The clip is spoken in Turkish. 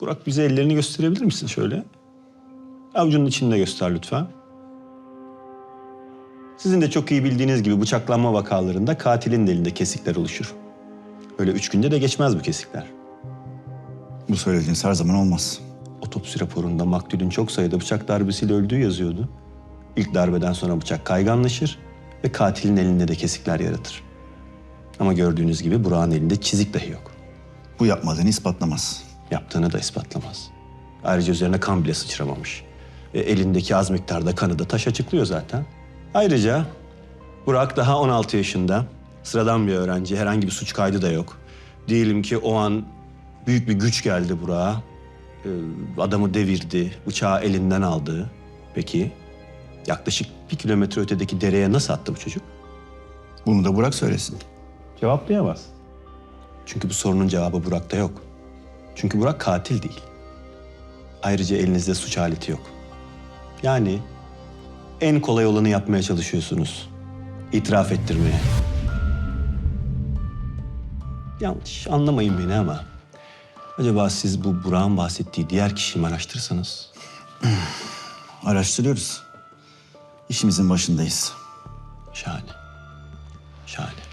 Burak bize ellerini gösterebilir misin şöyle? Avucunun içinde göster lütfen. Sizin de çok iyi bildiğiniz gibi bıçaklanma vakalarında katilin de elinde kesikler oluşur. Öyle üç günde de geçmez bu kesikler. Bu söylediğiniz her zaman olmaz. Otopsi raporunda maktulün çok sayıda bıçak darbesiyle öldüğü yazıyordu. İlk darbeden sonra bıçak kayganlaşır ve katilin elinde de kesikler yaratır. Ama gördüğünüz gibi Burak'ın elinde çizik dahi yok. Bu yapmadığını ispatlamaz. Yaptığını da ispatlamaz. Ayrıca üzerine kan bile sıçramamış. E, elindeki az miktarda kanı da taş açıklıyor zaten. Ayrıca Burak daha 16 yaşında. Sıradan bir öğrenci. Herhangi bir suç kaydı da yok. Diyelim ki o an büyük bir güç geldi Burak'a. E, adamı devirdi, bıçağı elinden aldı. Peki yaklaşık bir kilometre ötedeki dereye nasıl attı bu çocuk? Bunu da Burak söylesin. Cevaplayamaz. Çünkü bu sorunun cevabı Burak'ta yok. Çünkü Burak katil değil. Ayrıca elinizde suç aleti yok. Yani en kolay olanı yapmaya çalışıyorsunuz. İtiraf ettirmeye. Yanlış anlamayın beni ama... Acaba siz bu Burak'ın bahsettiği diğer kişiyi mi araştırsanız? Araştırıyoruz. İşimizin başındayız. Şahane. Şahane.